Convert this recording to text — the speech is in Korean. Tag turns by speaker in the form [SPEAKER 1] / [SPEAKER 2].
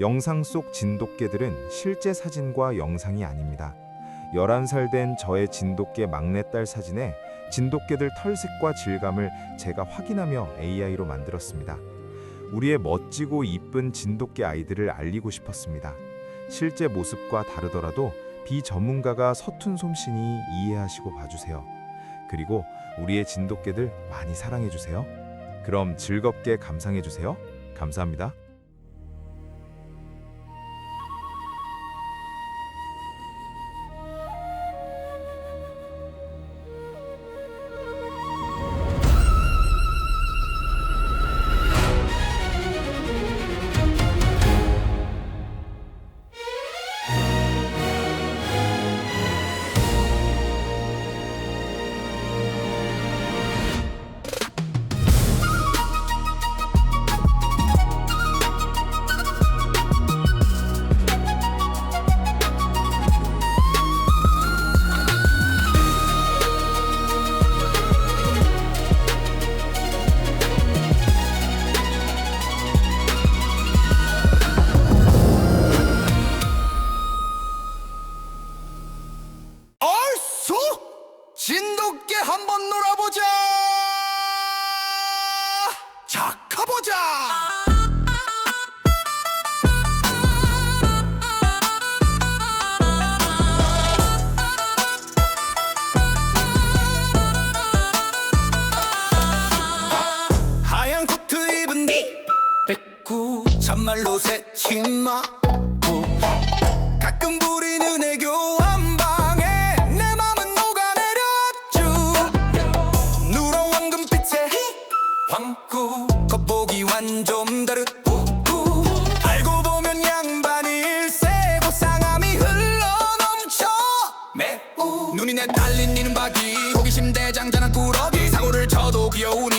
[SPEAKER 1] 영상 속 진돗개들은 실제 사진과 영상이 아닙니다. 11살 된 저의 진돗개 막내딸 사진에 진돗개들 털색과 질감을 제가 확인하며 AI로 만들었습니다. 우리의 멋지고 이쁜 진돗개 아이들을 알리고 싶었습니다. 실제 모습과 다르더라도 비전문가가 서툰 솜씨니 이해하시고 봐주세요. 그리고 우리의 진돗개들 많이 사랑해주세요. 그럼 즐겁게 감상해주세요. 감사합니다.
[SPEAKER 2] 진돗개 한번 놀아보자! 자 가보자! 하얀 코트 입은 니 백구 참말로 새치마 호박이 호기심 대장자는 꾸러기 사고를 쳐도 귀여운